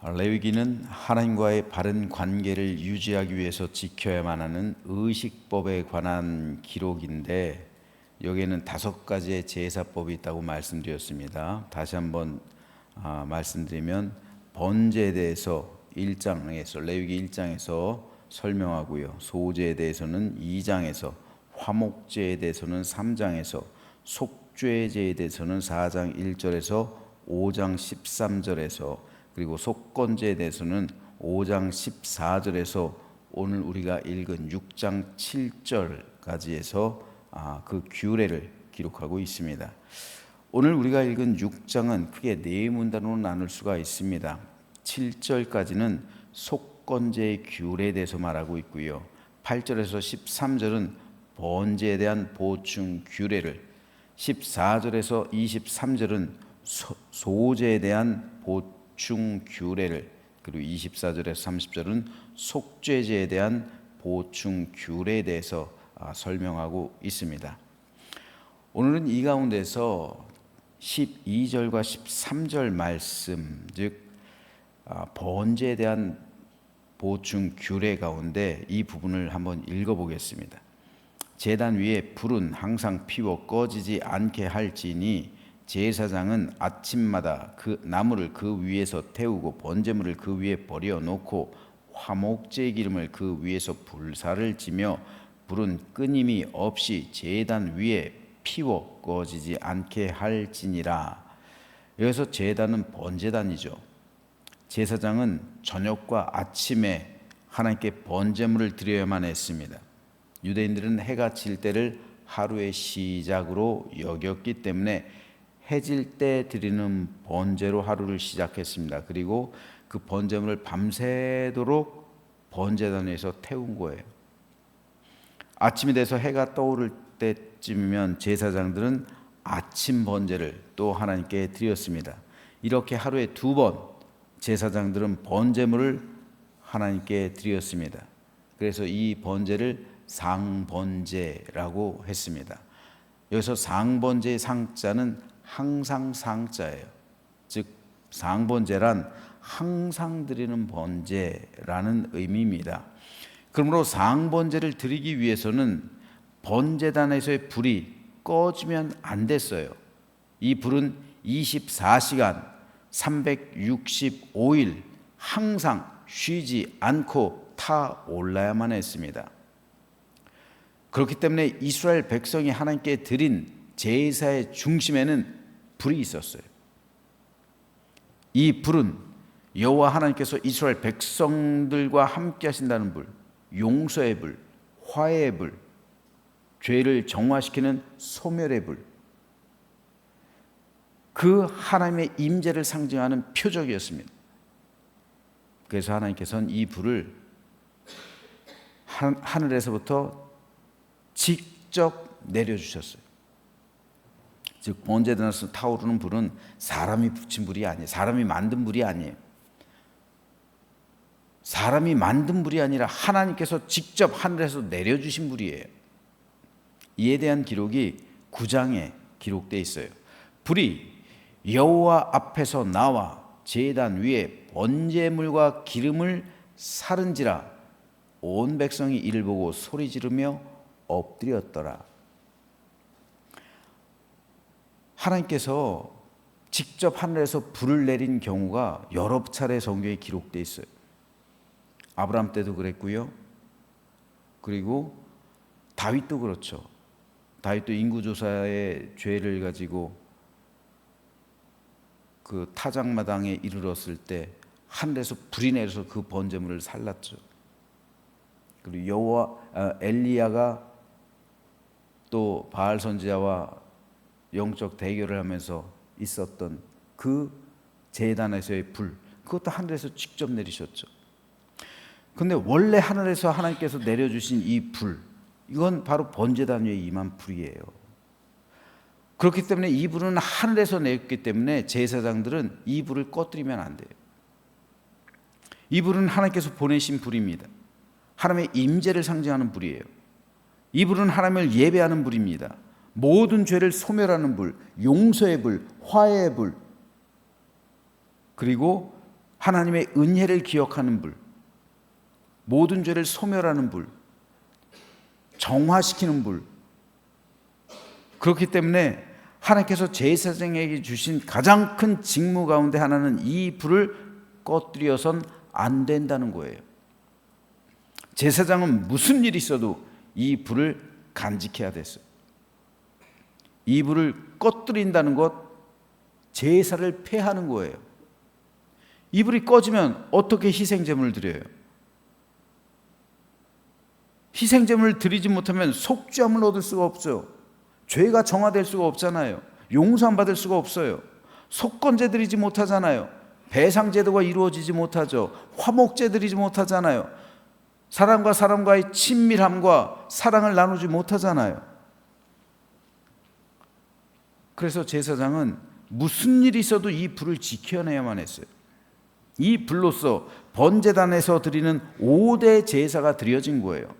레위기는 하나님과의 바른 관계를 유지하기 위해서 지켜야만 하는 의식법에 관한 기록인데 여기에는 다섯 가지의 제사법이 있다고 말씀드렸습니다. 다시 한번 아, 말씀드리면 번제에 대해서 1장에서 레위기 1장에서 설명하고요. 소제에 대해서는 2장에서 화목제에 대해서는 3장에서 속죄제에 대해서는 4장 1절에서 5장 13절에서 그리고 속건제에 대해서는 5장 14절에서 오늘 우리가 읽은 6장 7절까지에서 아, 그 규례를 기록하고 있습니다. 오늘 우리가 읽은 6장은 크게 네 문단으로 나눌 수가 있습니다. 7절까지는 속건제의 규례에 대해서 말하고 있고요. 8절에서 13절은 번제에 대한 보충 규례를 14절에서 23절은 소제에 대한 보충 보충 규례를 그리고 24절에서 30절은 속죄제에 대한 보충 규례에 대해서 아, 설명하고 있습니다. 오늘은 이 가운데서 12절과 13절 말씀 즉 아, 번제에 대한 보충 규례 가운데 이 부분을 한번 읽어보겠습니다. 제단 위에 불은 항상 피워 꺼지지 않게 할지니 제사장은 아침마다 그 나무를 그 위에서 태우고 번제물을 그 위에 버려 놓고 화목제 기름을 그 위에서 불사를 지며 불은 끊임이 없이 제단 위에 피워 꺼지지 않게 할지니라. 여기서 제단은 번제단이죠. 제사장은 저녁과 아침에 하나님께 번제물을 드려야만 했습니다. 유대인들은 해가 질 때를 하루의 시작으로 여겼기 때문에 해질 때 드리는 번제로 하루를 시작했습니다. 그리고 그 번제물을 밤새도록 번제단에서 태운 거예요. 아침이 돼서 해가 떠오를 때쯤이면 제사장들은 아침 번제를 또 하나님께 드렸습니다. 이렇게 하루에 두 번 제사장들은 번제물을 하나님께 드렸습니다. 그래서 이 번제를 상번제라고 했습니다. 여기서 상번제의 상자는 항상 상자예요. 즉 상번제란 항상 드리는 번제라는 의미입니다. 그러므로 상번제를 드리기 위해서는 번제단에서의 불이 꺼지면 안 됐어요. 이 불은 24시간 365일 항상 쉬지 않고 타 올라야만 했습니다. 그렇기 때문에 이스라엘 백성이 하나님께 드린 제사의 중심에는 불이 있었어요. 이 불은 여호와 하나님께서 이스라엘 백성들과 함께 하신다는 불, 용서의 불, 화해의 불, 죄를 정화시키는 소멸의 불. 그 하나님의 임재를 상징하는 표적이었습니다. 그래서 하나님께서는 이 불을 하늘에서부터 직접 내려주셨어요. 즉 번제단에서 타오르는 불은 사람이 붙인 불이 아니에요. 사람이 만든 불이 아니에요. 사람이 만든 불이 아니라 하나님께서 직접 하늘에서 내려주신 불이에요. 이에 대한 기록이 9장에 기록되어 있어요. 불이 여호와 앞에서 나와 제단 위에 번제물과 기름을 사른지라 온 백성이 이를 보고 소리 지르며 엎드렸더라. 하나님께서 직접 하늘에서 불을 내린 경우가 여러 차례 성경에 기록되어 있어요. 아브라함 때도 그랬고요. 그리고 다윗도 그렇죠. 다윗도 인구조사의 죄를 가지고 그 타작마당에 이르렀을 때 하늘에서 불이 내려서 그 번제물을 살랐죠. 그리고 여호와 아, 엘리야가 또 바알 선지자와 영적 대결을 하면서 있었던 그 재단에서의 불 그것도 하늘에서 직접 내리셨죠. 근데 원래 하늘에서 하나님께서 내려주신 이 불, 이건 바로 번제단 위에 임한 불이에요. 그렇기 때문에 이 불은 하늘에서 내렸기 때문에 제사장들은 이 불을 꺼뜨리면 안 돼요. 이 불은 하나님께서 보내신 불입니다. 하나님의 임재를 상징하는 불이에요. 이 불은 하나님을 예배하는 불입니다. 모든 죄를 소멸하는 불, 용서의 불, 화해의 불, 그리고 하나님의 은혜를 기억하는 불, 모든 죄를 소멸하는 불, 정화시키는 불. 그렇기 때문에 하나님께서 제사장에게 주신 가장 큰 직무 가운데 하나는 이 불을 꺼뜨려선 안 된다는 거예요. 제사장은 무슨 일이 있어도 이 불을 간직해야 됐어요. 이 불을 꺼뜨린다는 것, 제사를 폐하는 거예요. 이 불이 꺼지면 어떻게 희생제물을 드려요? 희생제물을 드리지 못하면 속죄함을 얻을 수가 없어요. 죄가 정화될 수가 없잖아요. 용서함 받을 수가 없어요. 속건제 드리지 못하잖아요. 배상제도가 이루어지지 못하죠. 화목제 드리지 못하잖아요. 사람과 사람과의 친밀함과 사랑을 나누지 못하잖아요. 그래서 제사장은 무슨 일이 있어도 이 불을 지켜내야만 했어요. 이 불로서 번제단에서 드리는 5대 제사가 드려진 거예요.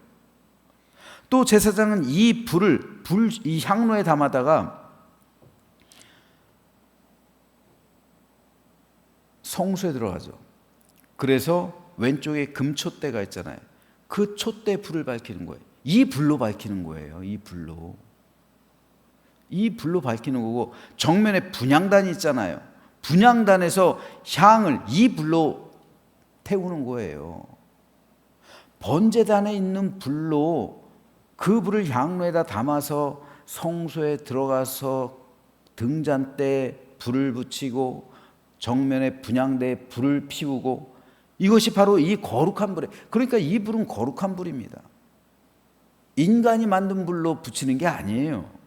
또 제사장은 이 불을 불 이 향로에 담아다가 성소에 들어가죠. 그래서 왼쪽에 금촛대가 있잖아요. 그 촛대 불을 밝히는 거예요. 이 불로 밝히는 거예요. 이 불로. 이 불로 밝히는 거고 정면에 분향단이 있잖아요. 분향단에서 향을 이 불로 태우는 거예요. 번제단에 있는 불로 그 불을 향로에다 담아서 성소에 들어가서 등잔대에 불을 붙이고 정면에 분향대에 불을 피우고 이것이 바로 이 거룩한 불에 그러니까 이 불은 거룩한 불입니다. 인간이 만든 불로 붙이는 게 아니에요.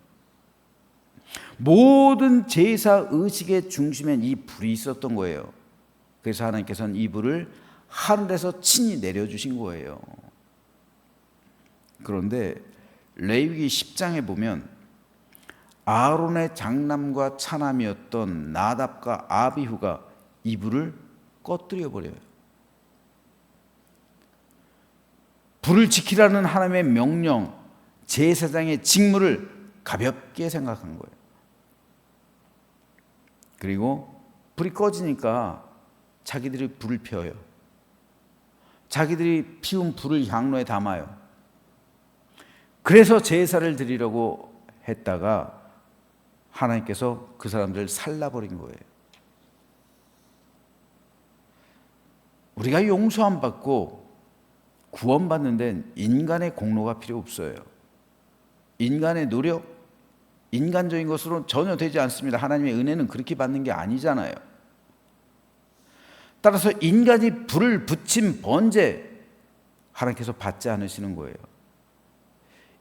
모든 제사 의식의 중심엔 이 불이 있었던 거예요. 그래서 하나님께서는 이 불을 하늘에서 친히 내려주신 거예요. 그런데 레위기 10장에 보면 아론의 장남과 차남이었던 나답과 아비후가 이 불을 꺼뜨려 버려요. 불을 지키라는 하나님의 명령, 제사장의 직무를 가볍게 생각한 거예요. 그리고 불이 꺼지니까 자기들이 불을 피워요. 자기들이 피운 불을 향로에 담아요. 그래서 제사를 드리려고 했다가 하나님께서 그 사람들을 살라버린 거예요. 우리가 용서함 받고 구원받는 데는 인간의 공로가 필요 없어요. 인간의 노력, 인간적인 것으로 전혀 되지 않습니다. 하나님의 은혜는 그렇게 받는 게 아니잖아요. 따라서 인간이 불을 붙인 번제 하나님께서 받지 않으시는 거예요.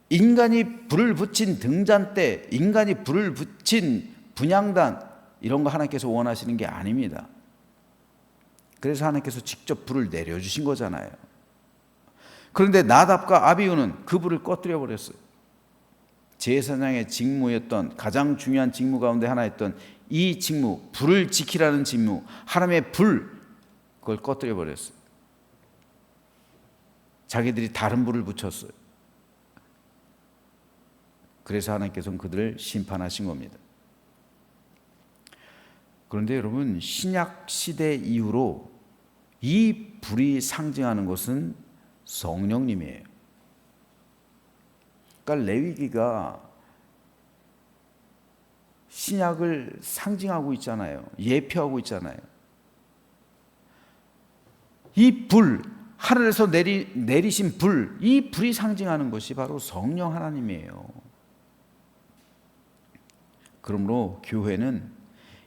인간이 불을 붙인 등잔대, 인간이 불을 붙인 분양단 이런 거 하나님께서 원하시는 게 아닙니다. 그래서 하나님께서 직접 불을 내려주신 거잖아요. 그런데 나답과 아비우는 그 불을 꺼뜨려 버렸어요. 제사장의 직무였던 가장 중요한 직무 가운데 하나였던 이 직무, 불을 지키라는 직무, 하나님의 불, 그걸 꺼뜨려 버렸어요. 자기들이 다른 불을 붙였어요. 그래서 하나님께서는 그들을 심판하신 겁니다. 그런데 여러분 신약 시대 이후로 이 불이 상징하는 것은 성령님이에요. 그러니까 레위기가 신약을 상징하고 있잖아요. 예표하고 있잖아요. 이 불, 하늘에서 내리, 내리신 불, 이 불이 상징하는 것이 바로 성령 하나님이에요. 그러므로 교회는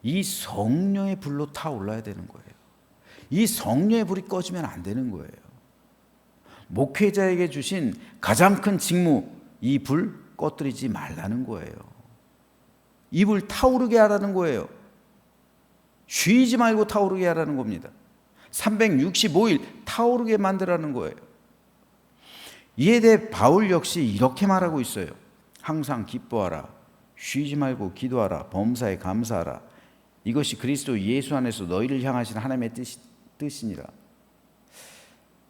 이 성령의 불로 타올라야 되는 거예요. 이 성령의 불이 꺼지면 안 되는 거예요. 목회자에게 주신 가장 큰 직무, 이 불 꺼뜨리지 말라는 거예요. 이 불 타오르게 하라는 거예요. 쉬지 말고 타오르게 하라는 겁니다. 365일 타오르게 만들라는 거예요. 이에 대해 바울 역시 이렇게 말하고 있어요. 항상 기뻐하라. 쉬지 말고 기도하라. 범사에 감사하라. 이것이 그리스도 예수 안에서 너희를 향하신 하나님의 뜻이, 뜻이니라.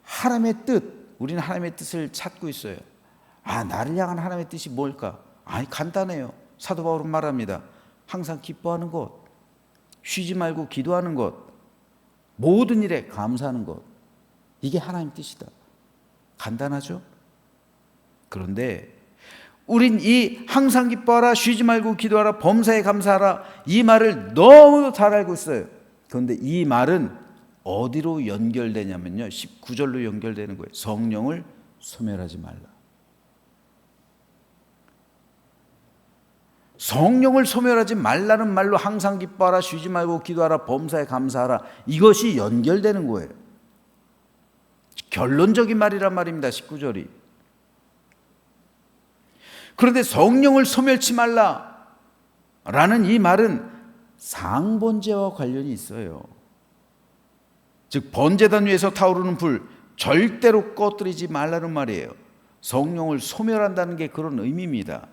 하나님의 뜻, 우리는 하나님의 뜻을 찾고 있어요. 아, 나를 향한 하나님의 뜻이 뭘까? 아니, 간단해요. 사도 바울은 말합니다. 항상 기뻐하는 것, 쉬지 말고 기도하는 것, 모든 일에 감사하는 것. 이게 하나님 뜻이다. 간단하죠? 그런데 우린 이 항상 기뻐하라 쉬지 말고 기도하라 범사에 감사하라 이 말을 너무도 잘 알고 있어요. 그런데 이 말은 어디로 연결되냐면요. 19절로 연결되는 거예요. 성령을 소멸하지 말라. 성령을 소멸하지 말라는 말로 항상 기뻐하라 쉬지 말고 기도하라 범사에 감사하라 이것이 연결되는 거예요. 결론적인 말이란 말입니다. 19절이. 그런데 성령을 소멸치 말라 라는 이 말은 상번제와 관련이 있어요. 즉 번제단 위에서 타오르는 불 절대로 꺼뜨리지 말라는 말이에요. 성령을 소멸한다는 게 그런 의미입니다.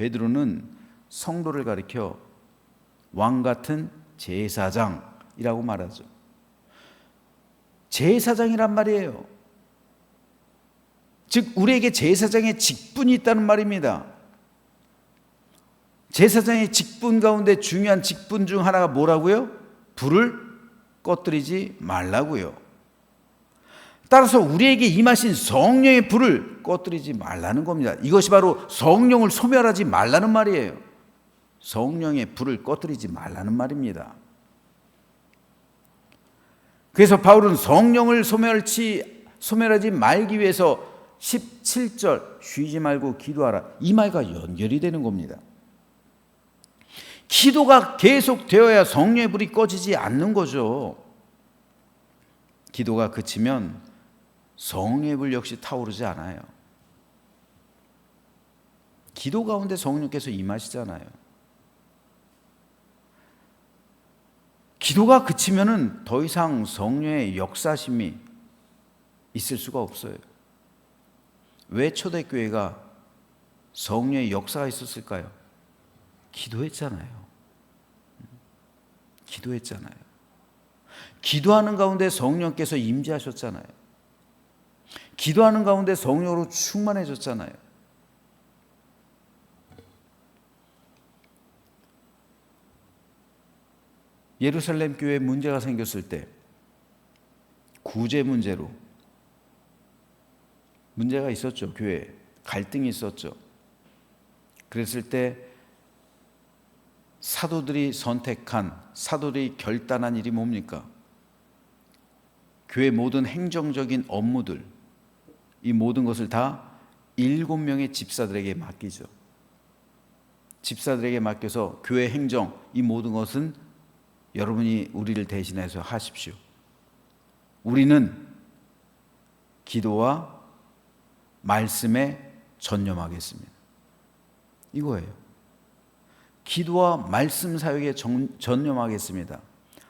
베드로는 성도를 가리켜 왕 같은 제사장이라고 말하죠. 제사장이란 말이에요. 즉 우리에게 제사장의 직분이 있다는 말입니다. 제사장의 직분 가운데 중요한 직분 중 하나가 뭐라고요? 불을 꺼뜨리지 말라고요. 따라서 우리에게 임하신 성령의 불을 꺼뜨리지 말라는 겁니다. 이것이 바로 성령을 소멸하지 말라는 말이에요. 성령의 불을 꺼뜨리지 말라는 말입니다. 그래서 바울은 성령을 소멸치 소멸하지 말기 위해서 17절 쉬지 말고 기도하라 이 말과 연결이 되는 겁니다. 기도가 계속되어야 성령의 불이 꺼지지 않는 거죠. 기도가 그치면 성령의 불 역시 타오르지 않아요. 기도 가운데 성령께서 임하시잖아요. 기도가 그치면은 더 이상 성령의 역사심이 있을 수가 없어요. 왜 초대교회가 성령의 역사가 있었을까요? 기도했잖아요. 기도했잖아요. 기도하는 가운데 성령께서 임재하셨잖아요. 기도하는 가운데 성령으로 충만해졌잖아요. 예루살렘 교회에 문제가 생겼을 때 구제 문제로 문제가 있었죠. 교회에 갈등이 있었죠. 그랬을 때 사도들이 선택한 사도들이 결단한 일이 뭡니까? 교회 모든 행정적인 업무들 이 모든 것을 다 일곱 명의 집사들에게 맡기죠. 집사들에게 맡겨서 교회 행정 이 모든 것은 여러분이 우리를 대신해서 하십시오. 우리는 기도와 말씀에 전념하겠습니다. 이거예요. 기도와 말씀 사역에 전념하겠습니다.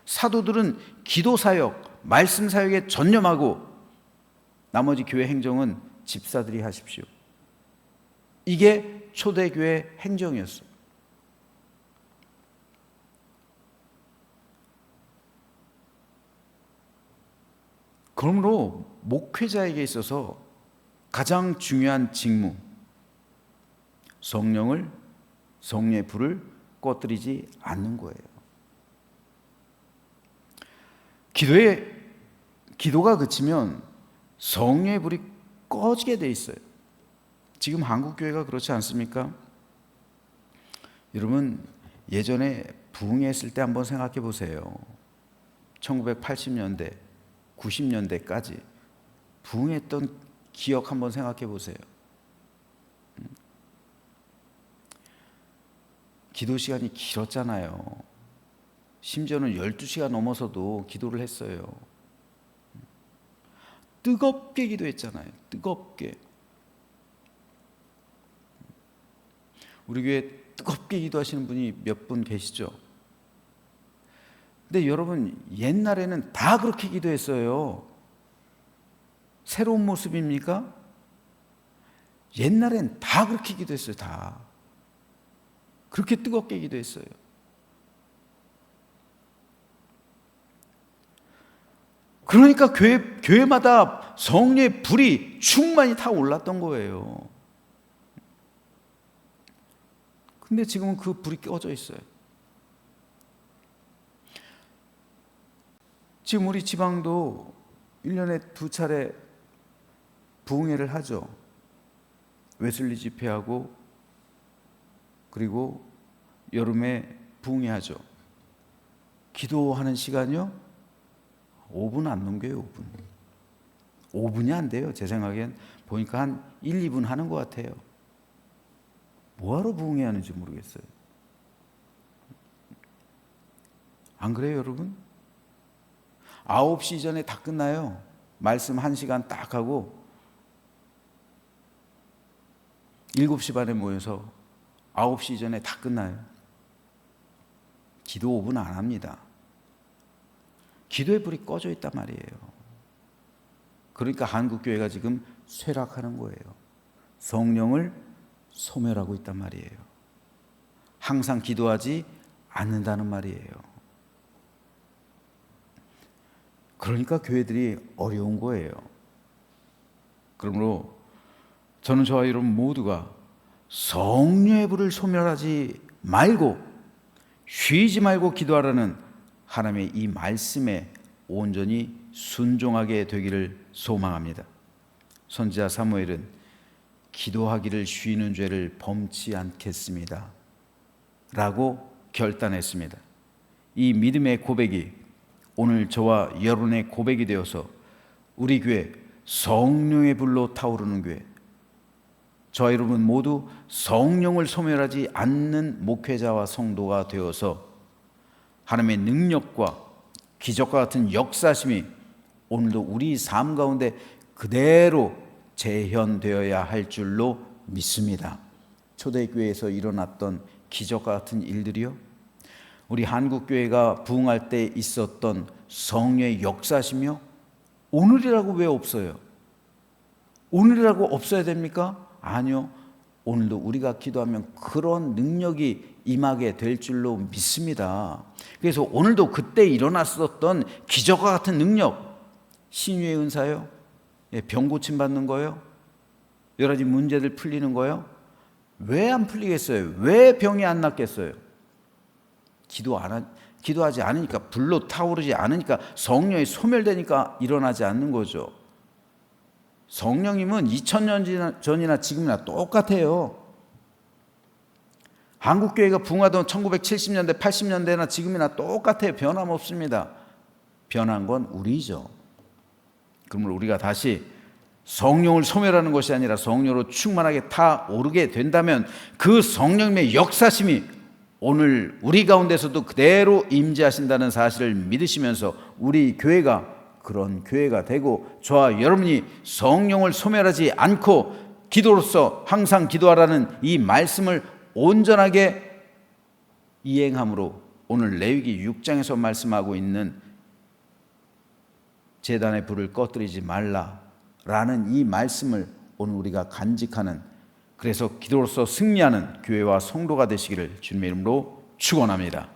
사도들은 기도 사역, 말씀 사역에 전념하고 나머지 교회 행정은 집사들이 하십시오. 이게 초대교회 행정이었어요. 그러므로 목회자에게 있어서 가장 중요한 직무, 성령을, 성령의 불을 꺼뜨리지 않는 거예요. 기도에, 기도가 그치면 성령의 불이 꺼지게 돼 있어요. 지금 한국 교회가 그렇지 않습니까? 여러분, 예전에 부흥했을 때 한번 생각해 보세요. 1980년대, 90년대까지 부흥했던 기억 한번 생각해 보세요. 음. 기도 시간이 길었잖아요. 심지어는 12시간 넘어서도 기도를 했어요. 뜨겁게 기도했잖아요. 뜨겁게. 우리 교회 뜨겁게 기도하시는 분이 몇 분 계시죠? 근데 여러분 옛날에는 다 그렇게 기도했어요. 새로운 모습입니까? 옛날엔 다 그렇게 기도했어요. 다. 그렇게 뜨겁게 기도했어요. 그러니까 교회, 교회마다 성령의 불이 충만히 타 올랐던 거예요. 근데 지금은 그 불이 꺼져 있어요. 지금 우리 지방도 1년에 두 차례 부흥회를 하죠. 웨슬리 집회하고 그리고 여름에 부흥회 하죠. 기도하는 시간이요? 5분 안 넘겨요, 5분. 5분이 안 돼요. 제 생각엔 보니까 한 1, 2분 하는 것 같아요. 뭐하러 부흥회 하는지 모르겠어요. 안 그래요, 여러분? 9시 전에 다 끝나요. 말씀 1시간 딱 하고 7시 반에 모여서 9시 전에 다 끝나요. 기도 5분 안 합니다. 기도의 불이 꺼져 있단 말이에요. 그러니까 한국 교회가 지금 쇠락하는 거예요. 성령을 소멸하고 있단 말이에요. 항상 기도하지 않는다는 말이에요. 그러니까 교회들이 어려운 거예요. 그러므로 저는 저와 여러분 모두가 성령의 불을 소멸하지 말고 쉬지 말고 기도하라는 하나님의 이 말씀에 온전히 순종하게 되기를 소망합니다. 선지자 사무엘은 기도하기를 쉬는 죄를 범치 않겠습니다. 라고 결단했습니다. 이 믿음의 고백이 오늘 저와 여러분의 고백이 되어서 우리 교회 성령의 불로 타오르는 교회 저와 여러분 모두 성령을 소멸하지 않는 목회자와 성도가 되어서 하나님의 능력과 기적과 같은 역사심이 오늘도 우리 삶 가운데 그대로 재현되어야 할 줄로 믿습니다. 초대교회에서 일어났던 기적과 같은 일들이요. 우리 한국교회가 부흥할 때 있었던 성령의 역사시며 오늘이라고 왜 없어요? 오늘이라고 없어야 됩니까? 아니요. 오늘도 우리가 기도하면 그런 능력이 임하게 될 줄로 믿습니다. 그래서 오늘도 그때 일어났었던 기적과 같은 능력, 신유의 은사요, 예, 병 고침 받는 거요, 여러 가지 문제들 풀리는 거요. 왜 안 풀리겠어요? 왜 병이 안 낫겠어요? 기도 안 하, 기도하지 않으니까 불로 타오르지 않으니까 성령이 소멸되니까 일어나지 않는 거죠. 성령님은 2000년 전이나 지금이나 똑같아요. 한국교회가 붕하던 1970년대, 80년대나 지금이나 똑같아요. 변함없습니다. 변한 건 우리죠. 그러므로 우리가 다시 성령을 소멸하는 것이 아니라 성령으로 충만하게 타오르게 된다면 그 성령님의 역사심이 오늘 우리 가운데서도 그대로 임재하신다는 사실을 믿으시면서 우리 교회가 그런 교회가 되고 저와 여러분이 성령을 소멸하지 않고 기도로서 항상 기도하라는 이 말씀을 온전하게 이행함으로 오늘 레위기 6장에서 말씀하고 있는 재단의 불을 꺼뜨리지 말라라는 이 말씀을 오늘 우리가 간직하는 그래서 기도로서 승리하는 교회와 성도가 되시기를 주님의 이름으로 축원합니다.